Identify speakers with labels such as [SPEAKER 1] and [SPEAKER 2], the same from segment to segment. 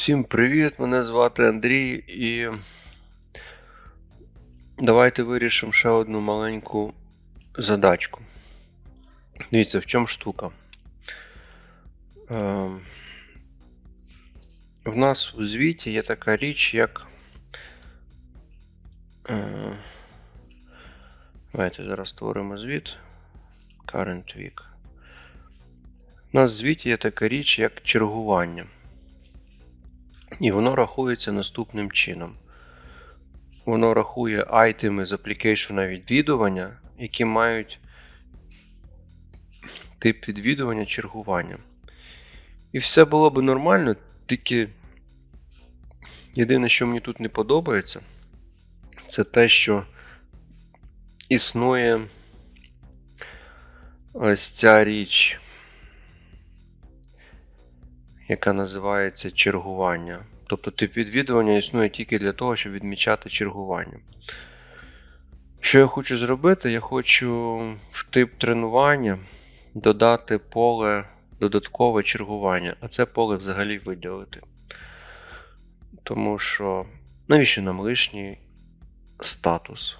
[SPEAKER 1] Всім привіт! Мене звати Андрій і давайте вирішимо ще одну маленьку задачку. Дивіться, в чому штука. Е, в нас у звіті є така річ, як. Е, давайте зараз створимо звіт. Current week. У нас в звіті є така річ, як чергування. І воно рахується наступним чином. Воно рахує айтеми з аплікейшена відвідування, які мають тип відвідування чергування. І все було би нормально, тільки єдине, що мені тут не подобається, це те, що існує ось ця річ яка називається чергування. Тобто тип відвідування існує тільки для того, щоб відмічати чергування. Що я хочу зробити? Я хочу в тип тренування додати поле додаткове чергування, а це поле взагалі виділити. Тому що навіщо нам лишній статус?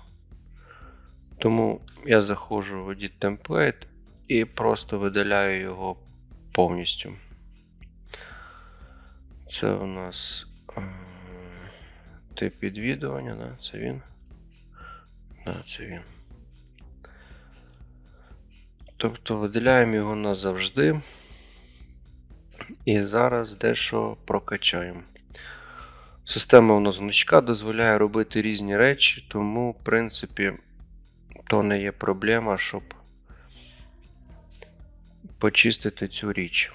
[SPEAKER 1] Тому я заходжу в Edit Template і просто видаляю його повністю. Це у нас е, тип відвідування, да? це він. Да, це він. Тобто виділяємо його назавжди. І зараз дещо прокачаємо. Система у нас гнучка дозволяє робити різні речі, тому, в принципі, то не є проблема, щоб почистити цю річ.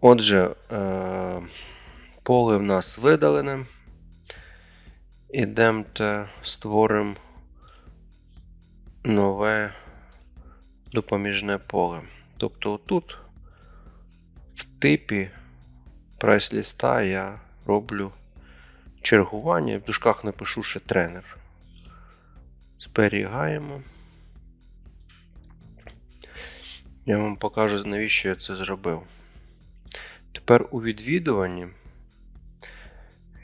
[SPEAKER 1] Отже, е, поле в нас видалене. Ідемте створимо нове допоміжне поле. Тобто тут в типі прайс-ліста я роблю чергування, в дужках напишу ще тренер. Зберігаємо. Я вам покажу, навіщо я це зробив. Тепер у відвідуванні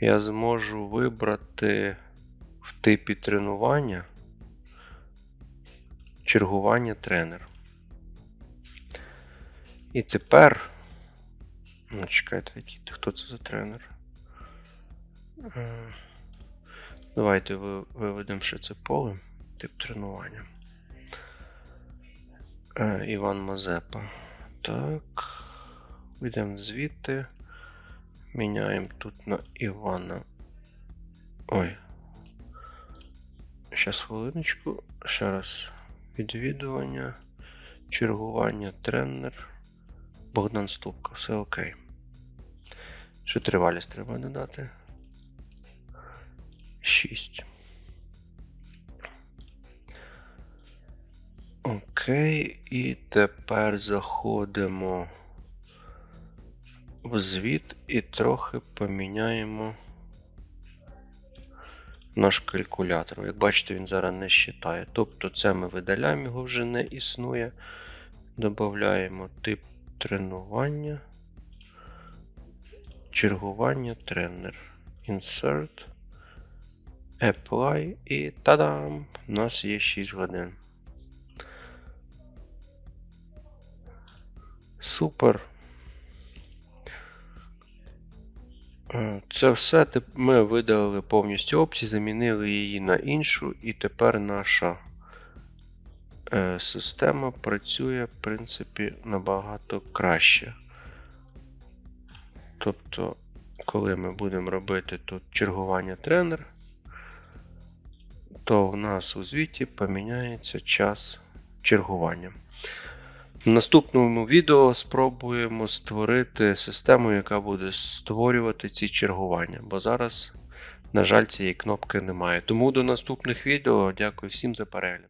[SPEAKER 1] я зможу вибрати в типі тренування чергування тренер. І тепер. Ну, чекайте, який- хто це за тренер? Е, Давайте виведемо ще це поле, тип тренування. Е, Іван Мазепа. Так. Йдемо звідти. Міняємо тут на Івана. Ой. Щас хвилиночку. Ще раз. Відвідування. Чергування, тренер. Богдан Ступка. Все окей. Що тривалість треба додати? 6. Окей. І тепер заходимо в звіт і трохи поміняємо наш калькулятор. Як бачите, він зараз не считає. Тобто це ми видаляємо, його вже не існує. Додаємо тип тренування, чергування тренер. Insert, Apply і та-дам! У нас є 6 годин. Супер. Це все ми видалили повністю опцію, замінили її на іншу, і тепер наша е, система працює, в принципі, набагато краще. Тобто, коли ми будемо робити тут чергування тренер, то в нас у звіті поміняється час чергування. В наступному відео спробуємо створити систему, яка буде створювати ці чергування, бо зараз, на жаль, цієї кнопки немає. Тому до наступних відео. Дякую всім за перегляд.